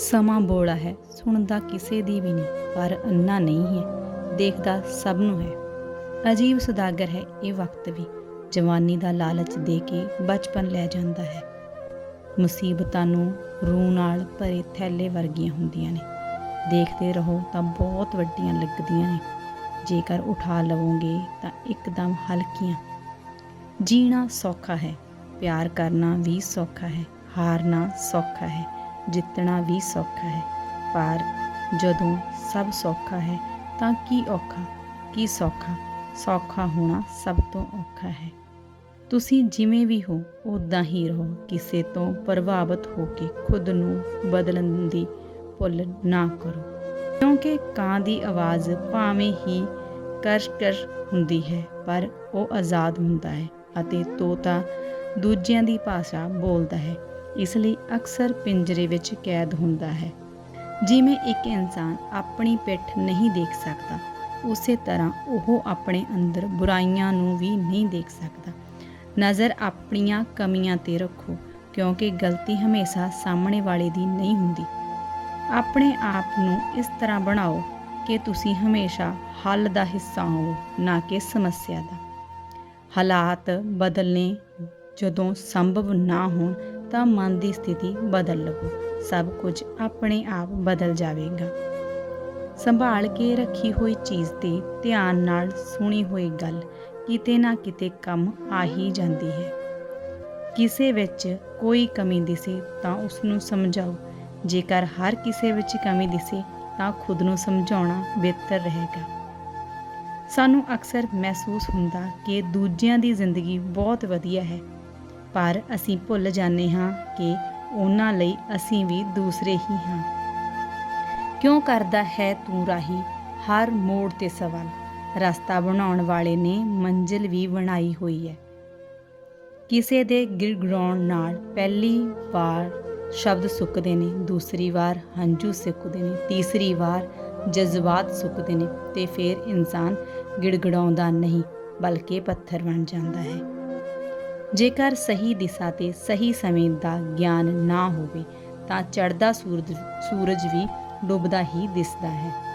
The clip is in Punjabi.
ਸਮਾਂ ਬੋਲਾ ਹੈ, ਸੁਣਦਾ ਕਿਸੇ ਦੀ ਵੀ ਨਹੀਂ, ਪਰ ਅੰਨਾ ਨਹੀਂ ਹੈ, ਦੇਖਦਾ ਸਭ ਨੂੰ ਹੈ। ਅਜੀਬ ਸੁਦਾਗਰ ਹੈ ਇਹ ਵਕਤ ਵੀ, ਜਵਾਨੀ ਦਾ ਲਾਲਚ ਦੇ ਕੇ ਬਚਪਨ ਲੈ ਜਾਂਦਾ ਹੈ। ਮੁਸੀਬਤਾਂ ਨੂੰ ਰੂਹ ਨਾਲ ਭਰੇ ਥੈਲੇ ਵਰਗੀਆਂ ਹੁੰਦੀਆਂ ਨੇ। ਦੇਖਦੇ ਰਹੋ ਤਾਂ ਬਹੁਤ ਵੱਡੀਆਂ ਲੱਗਦੀਆਂ ਨੇ। ਜੇਕਰ ਉਠਾ ਲਵੋਗੇ ਤਾਂ ਇੱਕਦਮ ਹਲਕੀਆਂ। ਜੀਣਾ ਸੌਖਾ ਹੈ, ਪਿਆਰ ਕਰਨਾ ਵੀ ਸੌਖਾ ਹੈ, ਹਾਰਨਾ ਸੌਖਾ ਹੈ। ਜਿੱਤਣਾ ਵੀ ਸੌਖਾ ਹੈ। ਪਰ ਜਦੋਂ ਸਭ ਸੌਖਾ ਹੈ, ਤਾਂ ਕੀ ਔਖਾ? ਕੀ ਸੌਖਾ? ਸੌਖਾ ਹੋਣਾ ਸਭ ਤੋਂ ਔਖਾ ਹੈ। ਤੁਸੀਂ ਜਿਵੇਂ ਵੀ ਹੋ ਉਦਾਂ ਹੀ ਰਹੋ। ਕਿਸੇ ਤੋਂ ਪ੍ਰਭਾਵਿਤ ਹੋ ਕੇ ਖੁਦ ਨੂੰ ਬਦਲਣ ਦੀ ਭੁੱਲ ਨਾ ਕਰੋ। ਕਿਉਂਕਿ ਕਾਂ ਦੀ ਆਵਾਜ਼ ਭਾਵੇਂ ਹੀ ਕਰਕਰ ਹੁੰਦੀ ਹੈ, ਪਰ ਉਹ ਆਜ਼ਾਦ ਹੁੰਦਾ ਹੈ ਅਤੇ ਤੋਤਾ ਦੂਜਿਆਂ ਦੀ ਭਾਸ਼ਾ ਬੋਲਦਾ ਹੈ। ਇਸ ਲਈ ਅਕਸਰ ਪਿੰਜਰੇ ਵਿੱਚ ਕੈਦ ਹੁੰਦਾ ਹੈ। ਜਿਵੇਂ ਇੱਕ ਇਨਸਾਨ ਆਪਣੀ ਪਿੱਠ ਨਹੀਂ ਦੇਖ ਸਕਦਾ, ਉਸੇ ਤਰ੍ਹਾਂ ਉਹ ਆਪਣੇ ਅੰਦਰ ਬੁਰਾਈਆਂ ਨੂੰ ਵੀ ਨਹੀਂ ਦੇਖ ਸਕਦਾ। ਨਜ਼ਰ ਆਪਣੀਆਂ ਕਮੀਆਂ ਤੇ ਰੱਖੋ, ਕਿਉਂਕਿ ਗਲਤੀ ਹਮੇਸ਼ਾ ਸਾਹਮਣੇ ਵਾਲੇ ਦੀ ਨਹੀਂ ਹੁੰਦੀ। ਆਪਣੇ ਆਪ ਨੂੰ ਇਸ ਤਰ੍ਹਾਂ ਬਣਾਓ ਕਿ ਤੁਸੀਂ ਹਮੇਸ਼ਾ ਹੱਲ ਦਾ ਹਿੱਸਾ ਹੋ, ਨਾ ਕਿ ਸਮੱਸਿਆ ਦਾ। ਹਾਲਾਤ ਬਦਲਨੇ ਜਦੋਂ ਸੰਭਵ ਨਾ ਹੋਣ ਤਾਂ ਮਨ ਦੀ ਸਥਿਤੀ ਬਦਲ ਲਵੋ। ਸਭ ਕੁਝ ਆਪਣੇ ਆਪ ਬਦਲ ਜਾਵੇਗਾ। ਸੰਭਾਲ ਕੇ ਰੱਖੀ ਹੋਈ ਚੀਜ਼ ਤੇ ਧਿਆਨ ਨਾਲ ਸੁਣੀ ਹੋਈ ਗੱਲ ਕਿਤੇ ਨਾ ਕਿਤੇ ਕੰਮ ਆ ਹੀ ਜਾਂਦੀ ਹੈ। ਕਿਸੇ ਵਿੱਚ ਕੋਈ ਕਮੀ ਦਿਸੇ ਤਾਂ ਉਸ ਨੂੰ ਸਮਝਾਓ। ਜੇਕਰ ਹਰ ਕਿਸੇ ਵਿੱਚ ਕਮੀ ਦਿਸੇ ਤਾਂ ਖੁਦ ਨੂੰ ਸਮਝਾਉਣਾ ਬਿਹਤਰ ਰਹੇਗਾ। ਸਾਨੂੰ ਅਕਸਰ ਮਹਿਸੂਸ ਹੁੰਦਾ ਕਿ ਦੂਜਿਆਂ ਦੀ ਜ਼ਿੰਦਗੀ ਬਹੁਤ ਵਧੀਆ ਹੈ। ਪਰ ਅਸੀਂ ਭੁੱਲ ਜਾਂਦੇ ਹਾਂ ਕਿ ਉਹਨਾਂ ਲਈ ਅਸੀਂ ਵੀ ਦੂਸਰੇ ਹੀ ਹਾਂ। ਕਿਉਂ ਕਰਦਾ ਹੈ ਤੂੰ ਰਾਹੀ? ਹਰ ਮੋੜ ਤੇ ਸਵਾਲ। ਰਸਤਾ ਬਣਾਉਣ ਵਾਲੇ ਨੇ ਮੰਜ਼ਿਲ ਵੀ ਬਣਾਈ ਹੋਈ ਹੈ। ਕਿਸੇ ਦੇ ਗਿੜਗੜਾਉਣ ਨਾਲ ਪਹਿਲੀ ਵਾਰ ਸ਼ਬਦ ਸੁੱਕਦੇ ਨੇ, ਦੂਸਰੀ ਵਾਰ ਹੰਝੂ ਸੁੱਕਦੇ ਨੇ, ਤੀਸਰੀ ਵਾਰ ਜਜ਼ਬਾਤ ਸੁੱਕਦੇ ਨੇ ਤੇ ਫਿਰ ਇਨਸਾਨ ਗਿੜਗੜਾਉਂਦਾ ਨਹੀਂ, ਬਲਕਿ ਪੱਥਰ ਬਣ ਜਾਂਦਾ ਹੈ। ਜੇਕਰ ਸਹੀ ਦਿਸ਼ਾ ਤੇ ਸਹੀ ਸਮੇਂ ਦਾ ਗਿਆਨ ਨਾ ਹੋਵੇ, ਤਾਂ ਚੜ੍ਹਦਾ ਸੂਰਜ ਸੂਰਜ ਵੀ ਡੁੱਬਦਾ ਹੀ ਦਿਸਦਾ ਹੈ।